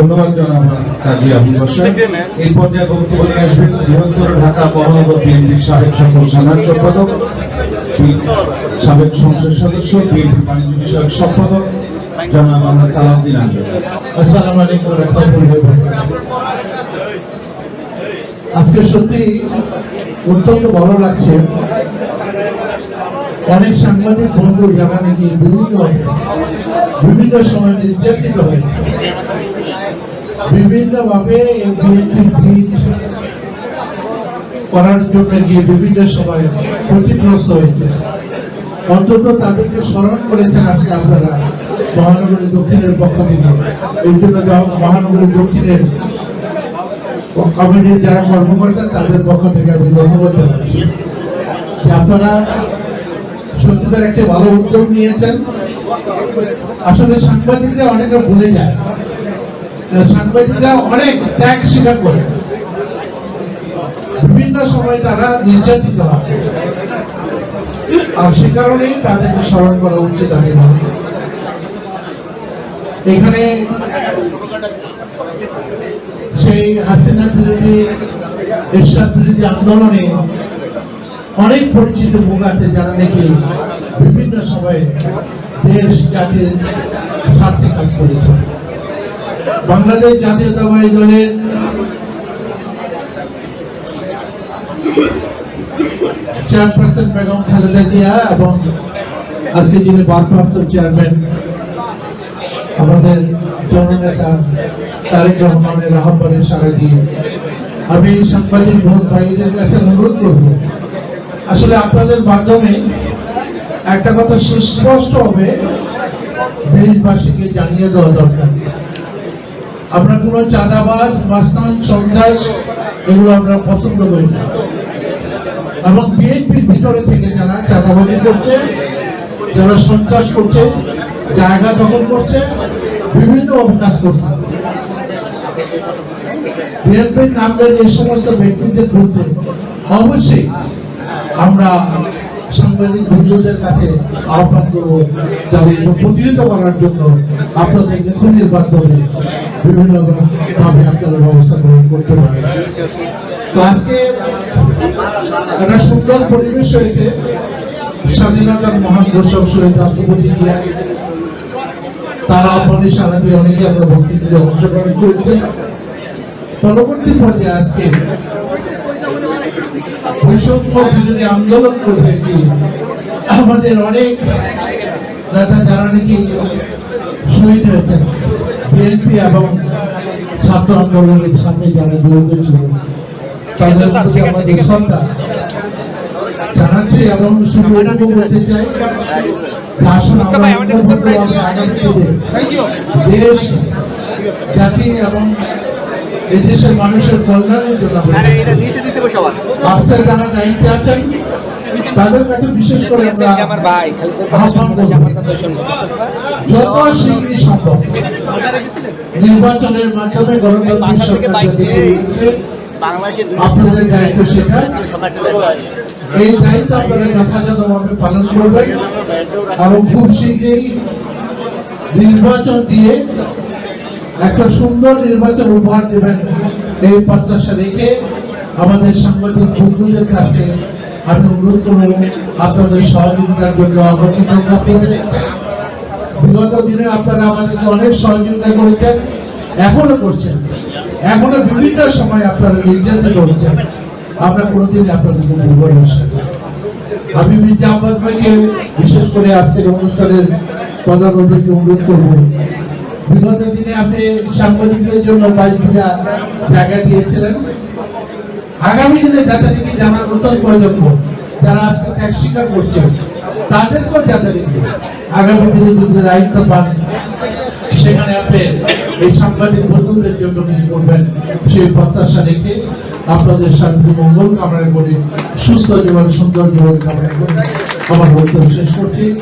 ধন্যবাদ জনাব কাজী আবুল বাসার এই পর্যায়ে বক্তব্য নিয়ে আসবেন বৃহত্তর ঢাকা মহানগর বিএনপির সাবেক সকল সাধারণ সম্পাদক সাবেক সংসদ সদস্য, বিএনপি বাণিজ্য বিষয়ক সম্পাদক, জনাব আহমদ সালাউদ্দিন আহমেদ। আজকে সত্যি অত্যন্ত ভালো লাগছে। অনেক সাংবাদিক বন্ধু যারা নাকি বিভিন্ন বিভিন্ন সময় নির্যাতিত হয়েছে। বিভিন্ন ভাবে বিএনপি করার জন্য গিয়ে বিভিন্ন সময় ক্ষতিগ্রস্ত হয়েছে। অন্তত তাদেরকে স্মরণ করেছেন আজকে আপনারা, মহানগরী দক্ষিণের পক্ষ থেকে। এই জন্য মহানগরী দক্ষিণের কমিটির যারা কর্মকর্তা, তাদের পক্ষ থেকে আমি ধন্যবাদ জানাচ্ছি। যে আপনারা সত্যিকার একটি ভালো উদ্যোগ নিয়েছেন। আসলে সাংবাদিকরা অনেকে ভুলে যায়। সাংবাদিকরা অনেক ত্যাগ স্বীকার করে। বিভিন্ন সময় তারা নির্যাতিত হয়। আর সে কারণেই তাদেরকে স্মরণ করা উচিত আমি এখানে সেই হাসিনা বিরোধী, এরশাদ বিরোধী আন্দোলনে অনেক পরিচিত মুখ আছে যারা নাকি বিভিন্ন সময়ে দেশ, জাতির স্বার্থে কাজ করেছে। বাংলাদেশ জাতীয়তাবাদী দলের চেয়ারপারসন বেগম খালেদা জিয়া এবং আজকে যিনি ভারপ্রাপ্ত চেয়ারম্যান, আমাদের জননেতা তারেক রহমানের আহ্বানে সারা দিয়ে আমি সাংবাদিক ভোট ভাইদের কাছে অনুরোধ করব। আসলে আপনাদের মাধ্যমে একটা কথা সুস্পষ্ট হবে, দেশবাসীকে জানিয়ে দেওয়া দরকার। আমরা কোনো চাঁদাবাজ, মাস্তান, সন্ত্রাস, এগুলো আমরা পছন্দ করি না। এবং বিএনপির ভিতরে থেকে যারা চাঁদাবাজি করছে, যারা সন্ত্রাস করছে, জায়গা দখল করছে, বিভিন্ন কাজ করছে। বিএনপির নামদের এই সমস্ত ব্যক্তিদের বিরুদ্ধে অবশ্যই আমরা সাংবাদিক বন্ধুদের কাছে আহ্বান করব যাতে এটা প্রতিহত করার জন্য আপনাদের খুনির মাধ্যমে বিভিন্ন ভাবে আপনারা ব্যবস্থা গ্রহণ করতে পারেন। তো আজকে একটা সুন্দর পরিবেশ হয়েছে। স্বাধীনতার মহান ঘোষক শহীদ রাষ্ট্রপতি জিয়া, তার আহ্বানে সারা দিয়ে অনেকে আমরা ভক্তিতে অংশগ্রহণ করেছে। পরবর্তী পর্যায়ে আজকে বৈষম্য বিরোধী আন্দোলন করতে গিয়ে আমাদের অনেক নেতা যারা নাকি শহীদ হয়েছেন বিএনপি এবং ছাত্র আন্দোলনের সাথে যারা জড়িত ছিল তাদের প্রতি আমাদের শ্রদ্ধা জানাচ্ছি এবং শুধু এটুকু বলতে চাই আসুন আমরা আগামী দেশ জাতি এবং এই দেশের মানুষের কল্যাণের জন্য যারা দায়িত্বে আছেন। তাদের কাছে বিশেষ করে আমরা আহ্বান যত শীঘ্রই সম্ভব। নির্বাচনের মাধ্যমে গণতান্ত্রিক সরকার আপনাদের দায়িত্ব সেটা। এই দায়িত্ব আপনারা যথাযথভাবে পালন করবেন। এবং খুব শীঘ্রই নির্বাচন দিয়ে একটা সুন্দর নির্বাচন উপহার দেবেন এই প্রত্যাশা রেখে আমাদের সাংবাদিক বন্ধুদের কাছে আমি অনুরোধ করব, আপনাদের সহযোগিতার জন্য আমরা কৃতজ্ঞ আপনাদের বিগত দিনে আপনারা আমাদেরকে অনেক সহযোগিতা করেছেন, এখনও করছেন। এখনও বিভিন্ন সময় আপনারা নির্যাতিত হচ্ছেন। আমরা কোনোদিন আপনাদেরকে ভুলবো আমি মির্জা আব্বাস ভাইকে বিশেষ করে আজকের অনুষ্ঠানের প্রধান অতিথিকে অনুরোধ করব বিগত দিনে আপনি সাংবাদিকদের জন্য বাইশ বিঘা জায়গা দিয়েছিলেন। আগামী দিনে যাতে নাকি জানার নতুন প্রয়োজন্য যারা আজকে ত্যাগ স্বীকার করছে তাদেরকেও যাতে নাকি আগামী দিনে যদি দায়িত্ব পান, সেখানে আপনি এই সাংবাদিক বন্ধুদের জন্য কিছু করবেন, সেই প্রত্যাশা রেখে আপনাদের শান্তি, মঙ্গল কামনা করে সুস্থ জীবন, সুন্দর জীবন কামনা করে আমার বক্তব্য শেষ করছি।